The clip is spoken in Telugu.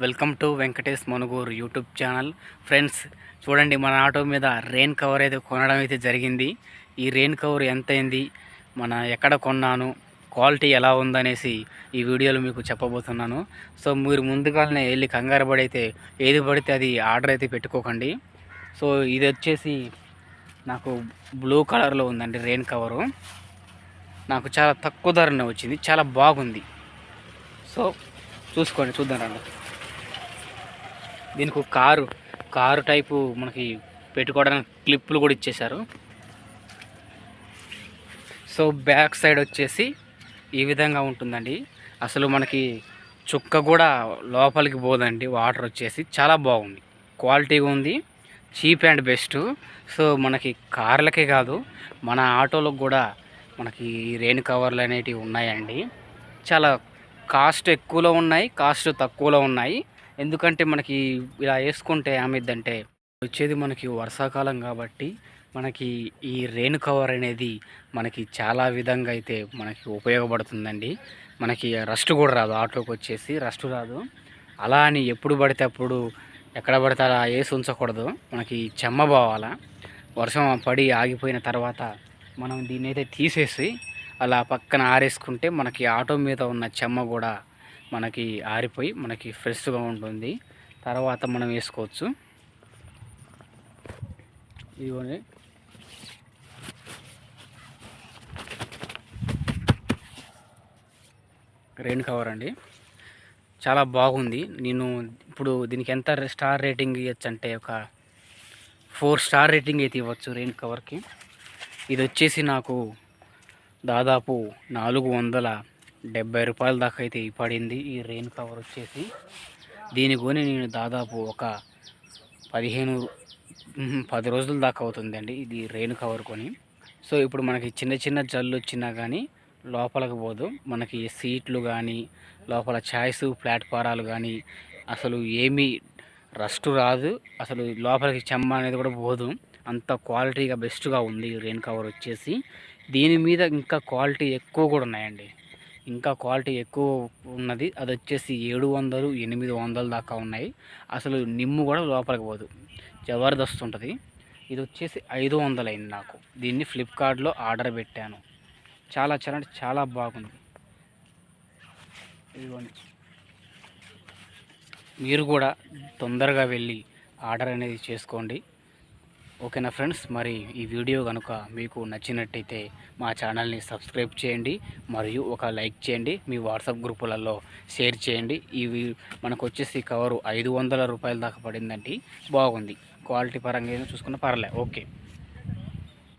Welcome to Venkatesh Manuguru YouTube channel. Friends చూడండి మన ఆటో మీద రెయిన్ కవర్ అయితే కొనడం అయితే జరిగింది. ఈ రెయిన్ కవర్ ఎంత అయింది మన ఎక్కడ కొన్నాను క్వాలిటీ ఎలా ఉందనేసి ఈ వీడియోలో మీకు చెప్పబోతున్నాను. సో మీరు ముందుగానే వెళ్ళి కంగారు పడైతే అయితే ఏది పడితే అది ఆర్డర్ అయితే పెట్టుకోకండి. సో ఇది వచ్చేసి నాకు బ్లూ కలర్లో ఉందండి రెయిన్ కవరు నాకు చాలా తక్కువ ధరనే వచ్చింది చాలా బాగుంది. సో చూసుకోండి చూద్దాం రండి. దీనికి ఒక కారు కారు టైపు మనకి పెట్టుకోవడానికి క్లిప్పులు కూడా ఇచ్చేశారు. సో బ్యాక్ సైడ్ వచ్చేసి ఈ విధంగా ఉంటుందండి. అసలు మనకి చుక్క కూడా లోపలికి పోదండి వాటర్ వచ్చేసి. చాలా బాగుంది. క్వాలిటీగా ఉంది చీప్ అండ్ బెస్ట్. సో మనకి కార్లకే కాదు మన ఆటోలకు కూడా మనకి రెయిన్ కవర్లు అనేటివి ఉన్నాయండి. చాలా కాస్ట్ ఎక్కువలో ఉన్నాయి కాస్ట్ తక్కువలో ఉన్నాయి. ఎందుకంటే మనకి ఇలా వేసుకుంటే ఏమైందంటే వచ్చేది మనకి వర్షాకాలం కాబట్టి మనకి ఈ రెయిన్ కవర్ అనేది మనకి చాలా విధంగా అయితే మనకి ఉపయోగపడుతుందండి. మనకి రస్ట్ కూడా రాదు ఆటోకి వచ్చేసి రస్ట్ రాదు. అలా అని ఎప్పుడు పడితే అప్పుడు ఎక్కడ పడితే అలా వేసి ఉంచకూడదు. మనకి చెమ్మ పోవాలా. వర్షం పడి ఆగిపోయిన తర్వాత మనం దీన్ని అయితే తీసేసి అలా పక్కన ఆరేసుకుంటే మనకి ఆటో మీద ఉన్న చెమ్మ కూడా మనకి ఆరిపోయి మనకి ఫ్రెష్గా ఉంటుంది. తర్వాత మనం వేసుకోవచ్చు. ఇదిగోండి. రెయిన్ కవర్ అండి. చాలా బాగుంది. నేను ఇప్పుడు దీనికి ఎంత స్టార్ రేటింగ్ ఇవ్వచ్చు అంటే ఒక ఫోర్ స్టార్ రేటింగ్ అయితే ఇవ్వచ్చు రెయిన్ కవర్కి. ఇది వచ్చేసి నాకు దాదాపు నాలుగు వందల డెబ్బై రూపాయల దాకా అయితే పడింది. ఈ రెయిన్ కవర్ వచ్చేసి దీని కొని నేను దాదాపు ఒక పదిహేను పది రోజుల దాకా అవుతుందండి ఇది రెయిన్ కవర్ కొని. సో ఇప్పుడు మనకి చిన్న చిన్న జల్లు వచ్చినా కానీ లోపలికి పోదు. మనకి సీట్లు కానీ లోపల ఛాయిస్ ప్లాట్ఫారాలు కానీ అసలు ఏమీ రస్ట్ రాదు. అసలు లోపలికి చెమ్మ అనేది కూడా పోదు. అంత క్వాలిటీగా బెస్ట్గా ఉంది ఈ రెయిన్ కవర్ వచ్చేసి. దీని మీద ఇంకా క్వాలిటీ ఎక్కువ కూడా ఉన్నాయండి. ఇంకా క్వాలిటీ ఎక్కువ ఉన్నది. అది వచ్చేసి ఏడు వందలు ఎనిమిది వందల దాకా ఉన్నాయి. అసలు నిమ్ము కూడా లోపలికి పోదు. జబర్దస్త్ ఉంటుంది ఇది వచ్చేసి ఐదు వందలు అయింది నాకు. దీన్ని ఫ్లిప్కార్ట్లో ఆర్డర్ పెట్టాను. చాలా చాలా అంటే చాలా బాగుంది. ఇదిగోండి. మీరు కూడా తొందరగా వెళ్ళి ఆర్డర్ అనేది చేసుకోండి. ఓకేనా ఫ్రెండ్స్? మరి ఈ వీడియో కనుక మీకు నచ్చినట్టయితే మా ఛానల్ని సబ్స్క్రైబ్ చేయండి మరియు ఒక లైక్ చేయండి మీ వాట్సాప్ గ్రూపులలో షేర్ చేయండి. ఇవి మనకు వచ్చేసి కవరు ఐదు వందల రూపాయల దాకా పడిందండి. బాగుంది. క్వాలిటీ పరంగా ఏదో చూసుకున్న పర్లే. ఓకే.